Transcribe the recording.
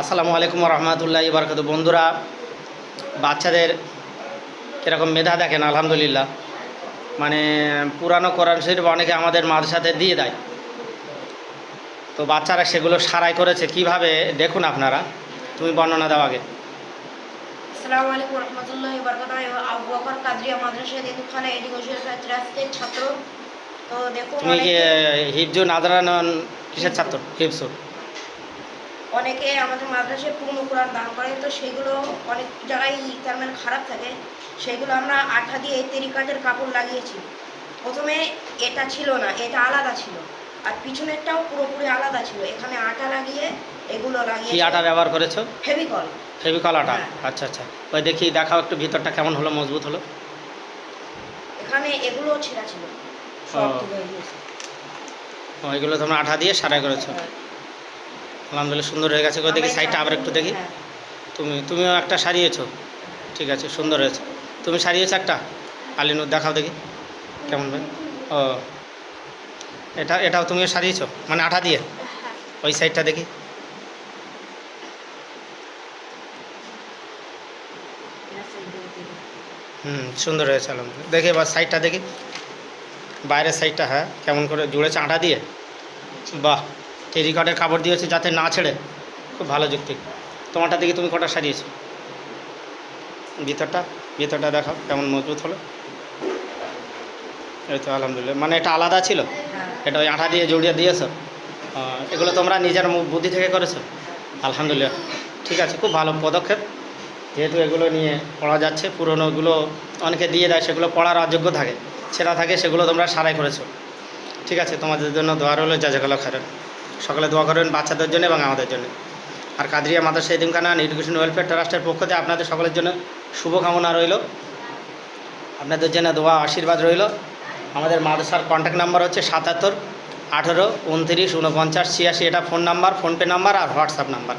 আসসালামু আলাইকুম রহমতুল্লাহ বারকাত বন্ধুরা বাচ্চাদের কীরকম মেধা দেখেন? আলহামদুলিল্লাহ। মানে পুরানো কোরআন শরীফ অনেকে আমাদের মাদ্রাসাতে দিয়ে দেয়। তো বাচ্চারা সেগুলো সারাই করেছে। কীভাবে? দেখুন আপনারা। তুমি বর্ণনা দাও আগে। আসসালামু আলাইকুম রহমতুল্লাহ বরকাত আবু বকর কাদরিয়া মাদ্রাসা দেতুখানা এডুকেশন আজকের ছাত্র। তো দেখুন তুমি হিফজু নাদরান কিসের ছাত্র? হিফজু অনেকে আমাদের মাদ্রাসায় পূর্ণ কোরআন দান করে তো সেগুলো অনেক জায়গায় তার মানে খারাপ থাকে। সেগুলো আমরা আঠা দিয়ে তেরিকাজের কাপড় লাগিয়েছি। প্রথমে এটা ছিল না এটা আলাদা ছিল। আর পিছনেরটাও পুরোপুরি আলাদা ছিল। এখানে আটা লাগিয়ে এগুলো কি লাগিয়ে আটা ব্যবহার করেছ? ফেভিকল। ফেভিকল আটা? হ্যাঁ। আচ্ছা আচ্ছা। ওই দেখি দেখাও একটু ভিতরটা কেমন হলো মজবুত হলো। এখানে এগুলো ছেঁড়া ছিল। সব এগুলো তোমরা আঠা দিয়ে সারাই করেছ? হ্যাঁ। আলহামদুলিল্লাহ সুন্দর হয়ে গেছে। দেখি সাইডটা আবার একটু দেখি। হ্যাঁ। তুমি তুমিও একটা সারিয়েছো। ঠিক আছে সুন্দর হয়েছে। তুমি সারিয়েছো একটা? আলিনুর দেখাও দেখি। কেমন ভাই? ও। এটা এটাও তুমিও সারিয়েছো? মানে আঠা দিয়ে? ওই সাইডটা দেখি। হুম সুন্দর হয়েছে আলহামদুলিল্লাহ। দেখি এবার সাইডটা দেখি। বাইরের সাইডটা হ্যাঁ কেমন করে জুড়েছে আঠা দিয়ে? বাহ। টেরিকটের কাপড় দিয়েছে যাতে না ছেড়ে। খুব ভালো যুক্তি তোমারটা দেখি তুমি কটা সারিয়েছো ভিতরটা ভিতরটা দেখাও কেমন মজবুত হলো। এই তো আলহামদুলিল্লাহ। মানে এটা আলাদা ছিল? হ্যাঁ। এটা ওই আঠা দিয়ে জড়িয়ে দিয়েছ? এগুলো তোমরা নিজের বুদ্ধি থেকে করেছ? আলহামদুলিল্লাহ। ঠিক আছে খুব ভালো পদক্ষেপ। যেহেতু এগুলো নিয়ে পড়া যাচ্ছে পুরনোগুলো অনেকে দিয়ে দেয় সেগুলো পড়ার অযোগ্য থাকে। ছেঁড়া থাকে সেগুলো তোমরা সারাই করেছ। ঠিক আছে তোমাদের জন্য দোয়া রইল। জাজাকাল্লা খারেন সকালে দোয়া করবেন বাচ্চাদের জন্য এবং আমাদের জন্য। আর কাদরিয়া মাদ্রাসা এদিমখানা এডুকেশন ওয়েলফেয়ার ট্রাস্টের পক্ষ থেকে আপনাদের সকলের জন্য শুভকামনা রইল। আপনাদের জন্য দোয়া আশীর্বাদ রইল। আমাদের মাদ্রাসার কন্ট্যাক্ট নাম্বার হচ্ছে সাতাত্তর আঠেরো, উনত্রিশ, উনপঞ্চাশ, ছিয়াশি, এটা ফোন নাম্বার ফোনপে নাম্বার আর হোয়াটসঅ্যাপ নাম্বার